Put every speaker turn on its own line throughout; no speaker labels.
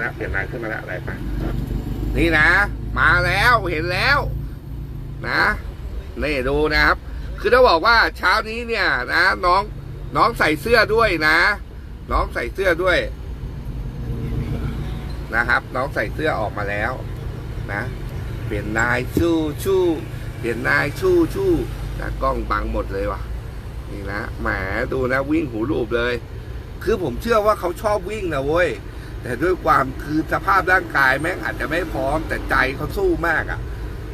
แล้วเปลี่ยนนายขึ้นมาแล้วอะไรไปนี่นะ มาแล้วเห็นแล้วนะนี่ดูนะครับ คือต้องบอกว่าเช้านี้เนี่ยนะน้องน้องใส่เสื้อด้วยนะ น้องใส่เสื้อด้วย นะครับ น้องใส่เสื้อออกมาแล้วนะเปลี่ยนนายชู่ชู่เปลี่ยนนายชู่ชู่นะกล้องบังหมดเลยว่ะ นี่นะแหมดูนะวิ่งหูรูปเลย คือผมเชื่อว่าเขาชอบวิ่งนะเว้ย แต่ด้วยความคือสภาพร่างกายแม่งอาจจะไม่พร้อมแต่ใจเขาสู้มากอะ่ะ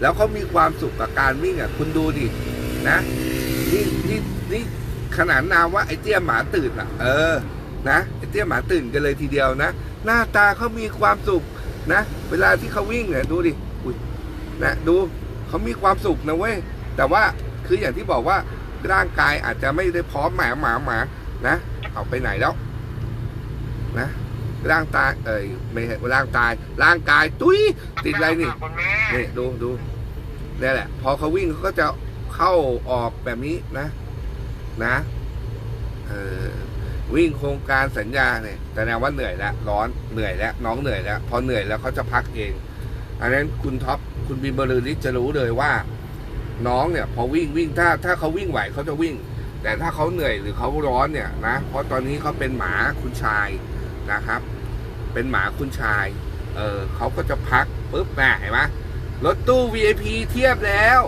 แล้วเขามีความสุขกับการวิ่งอะ่ะ คุณดูดินะนี่นี่นี่ขนาดนามว่าไอ้เตี้ยหมาตื่นอะ เออ นะไอ้เตี้ยหมาตื่นกันเลยทีเดียวนะหน้าตาเขามีความสุขนะ เวลาที่เขาวิ่งเนี่ยดูดิอุ้ยนะดูเขามีความสุขนะเว้ยแต่ว่าคืออย่างที่บอกว่าร่างกายอาจจะไม่ได้พร้อมหมาหมาหมานะ เอาไปไหนแล้ว นะ ร่างตายเอ่ยไม่ใช่ร่างตาย ร่างกายตุ้ยติดอะไรนี่
คุณแม่
นี่ดูดูนี่แหละ พอเขาวิ่งเขาก็จะเข้าออกแบบนี้นะนะเออวิ่งโครงการสัญญาเนี่ยแต่แนวว่าเหนื่อยแล้วร้อนเหนื่อยแล้วน้องเหนื่อยแล้วพอเหนื่อยแล้วเขาจะพักเอง อันนั้นคุณท็อปคุณบิมเบอร์ลือฤทธิ์จะรู้เลยว่า น้องเนี่ย พอวิ่งวิ่งถ้า ถ้าเขาวิ่งไหวเขาจะวิ่ง แต่ถ้าเขาเหนื่อยหรือเขาร้อนเนี่ยนะเพราะตอนนี้เขาเป็นหมาคุณชาย นะครับ เป็นหมาคุณชาย เออเขาก็จะพักปุ๊บนะเห็นไหมรถตู้ VIP เทียบแล้ว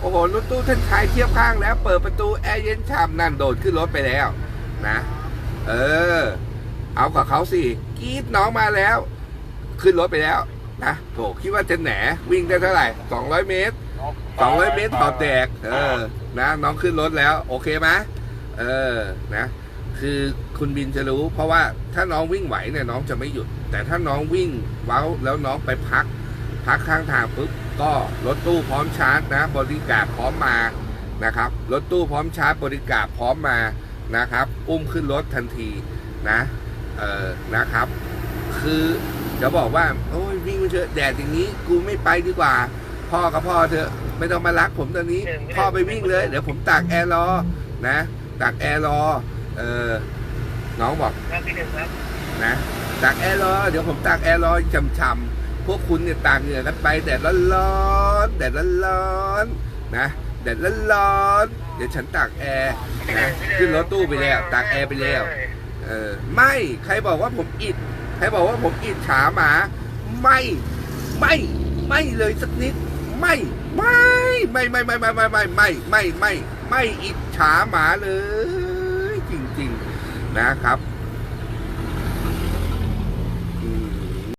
โอ้โห รถตู้ท่านชายเทียบข้างแล้ว เปิดประตูแอร์เย็นฉ่ำนั่นโดดขึ้นรถไปแล้วนะ เออ เอากับเขาสิกรีดน้องมาแล้ว ขึ้นรถไปแล้วนะโถคิดว่าจะแหนวิ่งได้เท่าไหร่200 เมตร 200 เมตรต่อแตกเออ นะ น้องขึ้นรถแล้ว โอเคไหมเออ นะ คือคุณบินจะรู้ เพราะว่าถ้าน้องวิ่งไหวเนี่ยน้องจะไม่หยุด แต่ถ้าน้องวิ่งเว้าแล้วน้องไปพัก พักข้างทางปุ๊บก็รถตู้พร้อมชาร์จนะ บริการพร้อมมานะครับรถตู้พร้อมชาร์จบริการพร้อมมานะครับอุ้มขึ้นรถทันทีนะเออนะครับ คือจะบอกว่าโอ้ยวิ่งไปเถอะแดดอย่างนี้กูไม่ไปดีกว่า พ่อกับพ่อเถอะไม่ต้องมารักผมตอนนี้ พ่อไปวิ่งเลย เดี๋ยวผมตากแอร์รอนะตากแอร์รอ เออ น้องบอก
ครับพี่หนึ่งครับ
นะตากแอร์รอเดี๋ยวผมตากแอร์รอช่ำๆพวกคุณเนี่ยตากเหงื่อกันไปแดดร้อนๆแดดร้อนๆนะแดดร้อนๆเดี๋ยวฉันตากแอร์นะขึ้นรถตู้ไปแล้วตากแอร์ไปแล้วเออไม่ใครบอกว่าผมอิดใครบอกว่าผมอิดฉาหมา ไม่ไม่ไม่เลยสักนิด ไม่ไม่ไม่ไม่ไม่ไม่ไม่ไม่ไม่ไม่ไม่ไม่อิจฉาหมาเลยจริงๆ นะครับ